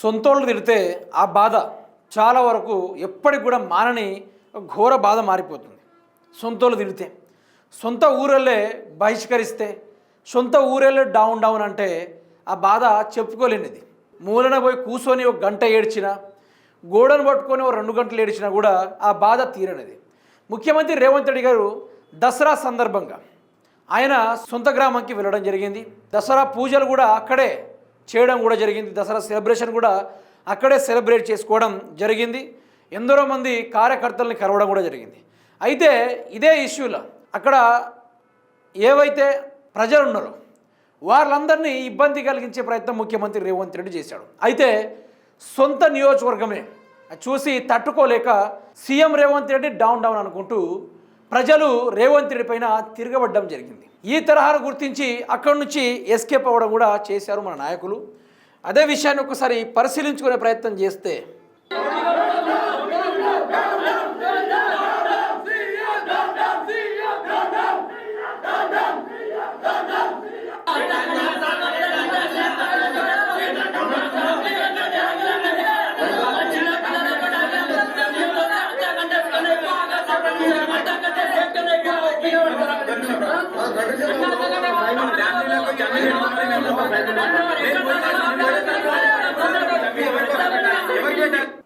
సొంతోళ్ళు తిడితే ఆ బాధ చాలా వరకు ఎప్పటికి కూడా మానని ఘోర బాధ మారిపోతుంది. సొంతోళ్ళు తిడితే సొంత ఊరల్లే బహిష్కరిస్తే సొంత ఊరల్లే డౌన్ డౌన్ అంటే ఆ బాధ చెప్పుకోలేనిది. మూలన పోయి కూర్చొని ఒక గంట ఏడ్చినా గోడను పట్టుకొని ఒక రెండు గంటలు ఏడ్చినా కూడా ఆ బాధ తీరనిది. ముఖ్యమంత్రి రేవంత్ రెడ్డి గారు దసరా సందర్భంగా ఆయన సొంత గ్రామంకి వెళ్ళడం జరిగింది. దసరా పూజలు కూడా అక్కడే చేయడం కూడా జరిగింది. దసరా సెలబ్రేషన్ కూడా అక్కడే సెలబ్రేట్ చేసుకోవడం జరిగింది. ఎందరో మంది కార్యకర్తల్ని కలవడం కూడా జరిగింది. అయితే ఇదే ఇష్యూలో అక్కడ ఏవైతే ప్రజలు ఉన్నారో వాళ్ళందరినీ ఇబ్బంది కలిగించే ప్రయత్నం ముఖ్యమంత్రి రేవంత్ రెడ్డి చేశాడు. అయితే సొంత నియోజకవర్గమే చూసి తట్టుకోలేక CM Revanth Reddy down down అనుకుంటూ ప్రజలు రేవంత్ రెడ్డి పైన తిరగబడ్డం జరిగింది. ఈ తరహాను గుర్తించి అక్కడి నుంచి ఎస్కేప్ అవ్వడం కూడా చేశారు మన నాయకులు. అదే విషయాన్ని ఒకసారి పరిశీలించుకునే ప్రయత్నం చేస్తే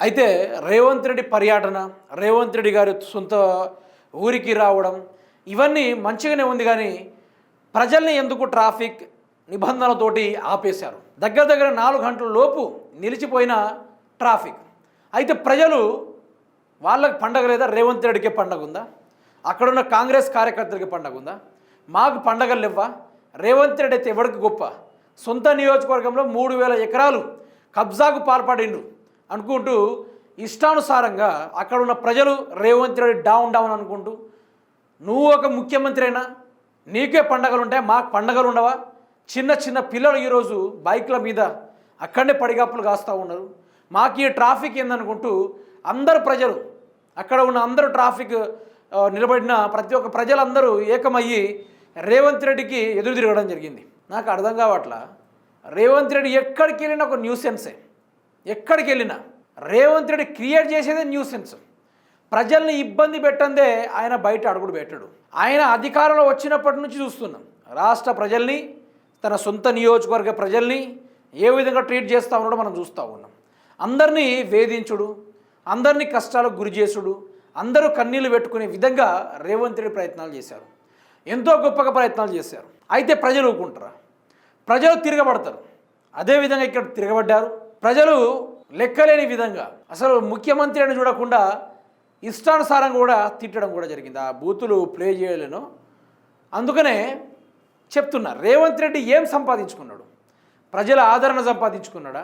అయితే రేవంత్ రెడ్డి పర్యటన రేవంత్ రెడ్డి గారి సొంత ఊరికి రావడం ఇవన్నీ మంచిగానే ఉంది కానీ ప్రజల్ని ఎందుకు ట్రాఫిక్ నిబంధనలతోటి ఆపేశారు? దగ్గర దగ్గర నాలుగు గంటల లోపు నిలిచిపోయిన ట్రాఫిక్. అయితే ప్రజలు వాళ్ళకి పండగ లేదా రేవంత్ రెడ్డికి పండగ ఉందా? అక్కడున్న కాంగ్రెస్ కార్యకర్తలకి పండగ ఉందా? మాకు పండగలు ఇవ్వా రేవంత్ రెడ్డి అయితే ఎవరికి గొప్ప? సొంత నియోజకవర్గంలో మూడు వేల ఎకరాలు కబ్జాకు పాల్పడిండు అనుకుంటూ ఇష్టానుసారంగా అక్కడ ఉన్న ప్రజలు రేవంత్ రెడ్డి డౌన్ డౌన్ అనుకుంటూ నువ్వు ఒక ముఖ్యమంత్రి అయినా నీకే పండగలు ఉంటాయి మాకు పండగలు ఉండవా చిన్న చిన్న పిల్లలు ఈరోజు బైక్ల మీద అక్కడనే పడిగాపులు కాస్తూ ఉన్నారు. మాకు ఈ ట్రాఫిక్ ఏందనుకుంటూ అందరు ప్రజలు అక్కడ ఉన్న అందరూ ట్రాఫిక్ నిలబడిన ప్రతి ఒక్క ప్రజలందరూ ఏకమయ్యి రేవంత్ రెడ్డికి ఎదురు తిరగడం జరిగింది. నాకు అర్థం కావట్లా? రేవంత్ రెడ్డి ఎక్కడికి వెళ్ళినా ఒక న్యూసెన్సే ఎక్కడికి వెళ్ళినా. రేవంత్ రెడ్డి క్రియేట్ చేసేదే న్యూసెన్స్ ప్రజల్ని ఇబ్బంది పెట్టందే ఆయన బయట అడుగుడు పెట్టడు. ఆయన అధికారంలో వచ్చినప్పటి నుంచి చూస్తున్నాం. రాష్ట్ర ప్రజల్ని తన సొంత నియోజకవర్గ ప్రజల్ని ఏ విధంగా ట్రీట్ చేస్తూ ఉన్నాడో మనం చూస్తూ ఉన్నాం. అందరినీ వేధించుడు అందరినీ కష్టాలకు గురి చేసుడు అందరూ కన్నీళ్ళు పెట్టుకునే విధంగా రేవంత్ రెడ్డి ప్రయత్నాలు చేశారు. ఎంతో గొప్పగా ప్రయత్నాలు చేశారు. అయితే ప్రజలు ఊరుకుంటారా? ప్రజలు తిరగబడతారు. అదేవిధంగా ఇక్కడ తిరగబడ్డారు. ప్రజలు లెక్కలేని విధంగా అసలు ముఖ్యమంత్రి అని చూడకుండా ఇష్టానుసారం కూడా తిట్టడం కూడా జరిగింది. ఆ బూతులు ప్లే చేయలేను. అందుకనే చెప్తున్నా రేవంత్ రెడ్డి ఏం సంపాదించుకున్నాడు? ప్రజల ఆదరణ సంపాదించుకున్నాడా?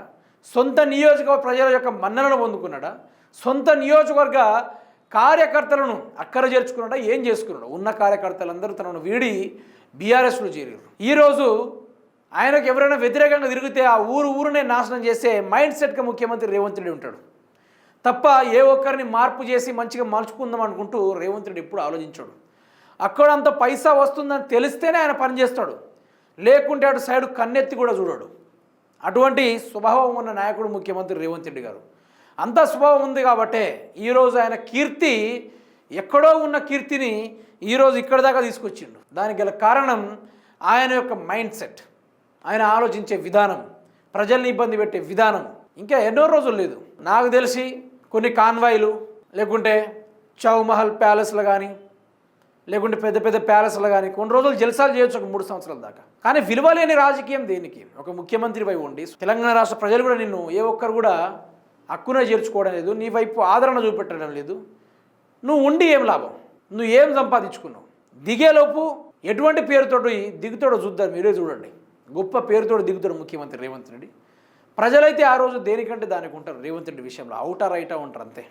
సొంత నియోజకవర్గ ప్రజల యొక్క మన్ననను పొందుకున్నాడా? సొంత నియోజకవర్గ కార్యకర్తలను అక్కర చేర్చుకున్నాడా? ఏం చేసుకున్నాడు? ఉన్న కార్యకర్తలందరూ తనను వీడి బీఆర్ఎస్లో చేరారు ఈరోజు ఆయనకు ఎవరైనా వ్యతిరేకంగా తిరిగితే ఆ ఊరు ఊరునే నాశనం చేసే మైండ్ సెట్గా ముఖ్యమంత్రి రేవంత్ రెడ్డి ఉంటాడు. తప్ప ఏ ఒక్కరిని మార్పు చేసి మంచిగా మలుచుకుందాం అనుకుంటూ రేవంత్ రెడ్డి ఎప్పుడు ఆలోచించాడు. అక్కడ అంత పైసా వస్తుందని తెలిస్తేనే ఆయన పనిచేస్తాడు లేకుంటే అటు సైడ్ కన్నెత్తి కూడా చూడడు. అటువంటి స్వభావం ఉన్న నాయకుడు ముఖ్యమంత్రి రేవంత్ రెడ్డి గారు. అంత స్వభావం ఉంది కాబట్టే ఈరోజు ఆయన కీర్తి ఎక్కడో ఉన్న కీర్తిని ఈరోజు ఇక్కడ దాకా తీసుకొచ్చిండు. దానికి గల కారణం ఆయన యొక్క మైండ్ సెట్. ఆయన ఆలోచించే విధానం ప్రజల్ని ఇబ్బంది పెట్టే విధానం. ఇంకా ఎన్నో రోజులు లేదు. నాకు తెలిసి కొన్ని కాన్వాయిలు లేకుంటే చౌమహల్ ప్యాలెస్లు కానీ లేకుంటే పెద్ద పెద్ద ప్యాలెస్లు కానీ కొన్ని రోజులు జల్సాలు చేయొచ్చు ఒక మూడు సంవత్సరాల దాకా. కానీ విలువ లేని రాజకీయం దేనికి? ఒక ముఖ్యమంత్రి వైపు ఉండి తెలంగాణ రాష్ట్ర ప్రజలు కూడా నిన్ను ఏ ఒక్కరు కూడా హక్కున చేర్చుకోవడం లేదు నీ వైపు ఆదరణ చూపెట్టడం లేదు. నువ్వు ఉండి ఏం లాభం? నువ్వు ఏం సంపాదించుకున్నావు? దిగేలోపు ఎటువంటి పేరుతోటి దిగుతాడో చూద్దాం. మీరే చూడండి. గొప్ప పేరుతోడు దిగుతాడు ముఖ్యమంత్రి రేవంత్ రెడ్డి. ప్రజలైతే ఆ రోజు దేనికంటే దానికి ఉంటారు? రేవంత్ రెడ్డి విషయంలో అవుటా రైటా ఉంటారు అంతే.